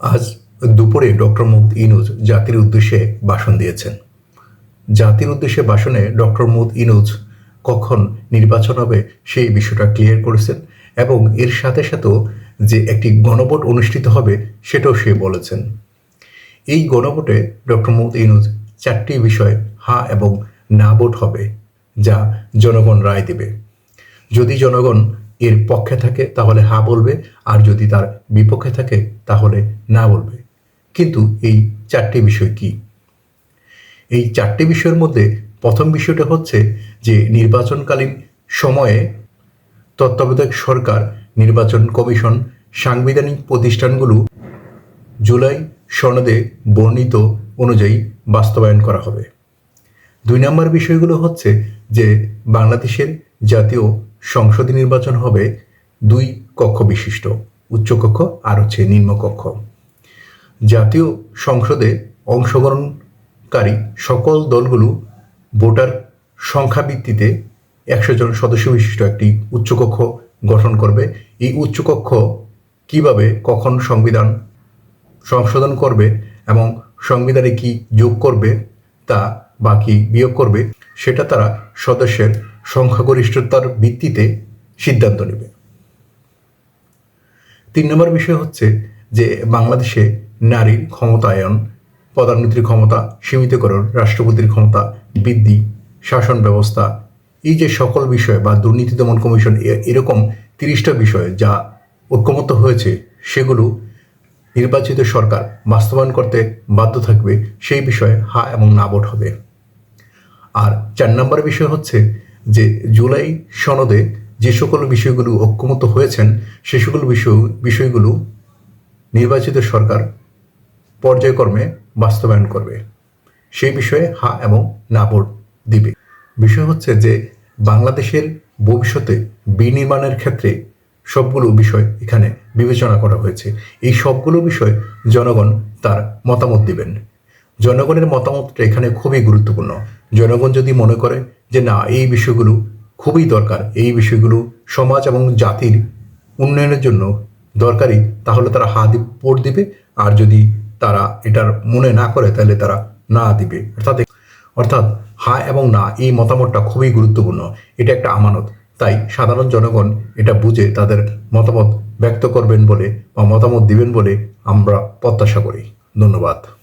আজ দুপুরে ডক্টর মুহম্মদ ইনুজ জাতির উদ্দেশ্যে ভাষণ দিয়েছেন। জাতির উদ্দেশ্যে ভাষণে ডক্টর মুহম্মদ ইনুজ কখন নির্বাচন হবে সেই বিষয়টা ক্লিয়ার করেছেন এবং এর সাথে সাথেও যে একটি গণভোট অনুষ্ঠিত হবে সেটাও সে বলেছেন। এই গণভোটে ডক্টর মোহাম্মদ ইনুজ চারটি বিষয় হা এবং না ভোট হবে, যা জনগণ রায় দেবে। যদি জনগণ এর পক্ষে থাকে, তাহলে হা বলবে। আর যদি তার বিপক্ষে থাকে, তাহলে না বলবে। কিন্তু এই চারটি বিষয় কি? এই চারটি বিষয়ের মধ্যে প্রথম বিষয়টা হচ্ছে যে, নির্বাচনকালীন সময়ে তত্ত্বাবধায়ক সরকার, নির্বাচন কমিশন, সাংবিধানিক প্রতিষ্ঠানগুলো জুলাই সনদে বর্ণিত অনুযায়ী বাস্তবায়ন করা হবে। দুই নম্বর বিষয়গুলো হচ্ছে যে, বাংলাদেশের জাতীয় সংসদীয় নির্বাচন হবে দুই কক্ষ বিশিষ্ট উচ্চকক্ষ আর হচ্ছে নিম্নকক্ষ জাতীয় সংসদে অংশগ্রহণকারী সকল দলগুলো ভোটার সংখ্যা ভিত্তিতে একশো জন সদস্য বিশিষ্ট একটি উচ্চকক্ষ গঠন করবে। এই উচ্চকক্ষ কীভাবে, কখন সংবিধান সংশোধন করবে এবং সংবিধানে কি যোগ করবে, তা বা কি বিয়োগ করবে, সেটা তারা সদস্যের সংখ্যাগরিষ্ঠতার ভিত্তিতে সিদ্ধান্ত নেবে। তিন নম্বর বিষয় হচ্ছে যে বাংলাদেশে নারীর ক্ষমতায়ন, প্রধানমন্ত্রীর ক্ষমতা, সীমিতকরণ, রাষ্ট্রপতির ক্ষমতা, বৃদ্ধি, শাসন ব্যবস্থা, এই যে সকল বিষয় বা দুর্নীতি দমন কমিশন এরকম তিরিশটা বিষয় যা ঐক্যমত হয়েছে, সেগুলো নির্বাচিত সরকার বাস্তবায়ন করতে বাধ্য থাকবে, সেই বিষয়ে হা এবং না ভোট হবে। আর চার নম্বর বিষয় হচ্ছে যে জুলাই সনদে যে সকল বিষয়গুলো ঐক্যমত হয়েছেন, সে সকল বিষয়, বিষয়গুলো নির্বাচিত সরকার পর্যায়ক্রমে বাস্তবায়ন করবে। সেই বিষয়ে হা এবং না ভোট দিবে। বিষয় হচ্ছে যে বাংলাদেশের ভবিষ্যতে বিনির্মাণের ক্ষেত্রে সবগুলো বিষয় এখানে বিবেচনা করা হয়েছে। এই সবগুলো বিষয় জনগণ তার মতামত দিবেন। জনগণের মতামতটা এখানে খুবই গুরুত্বপূর্ণ। জনগণ যদি মনে করে যে না, এই বিষয়গুলো খুবই দরকার, এই বিষয়গুলো সমাজ এবং জাতির উন্নয়নের জন্য দরকারি, তাহলে তারা হা ভোট দিবে। আর যদি তারা এটার মনে না করে, তাহলে তারা না দিবে। অর্থাৎ অর্থাৎ হা এবং না, এই মতামতটা খুবই গুরুত্বপূর্ণ। এটা একটা আমানত। তাই সাধারণ জনগণ এটা বুঝে তাদের মতামত ব্যক্ত করবেন বলে বা মতামত দিবেন বলে আমরা প্রত্যাশা করি। ধন্যবাদ।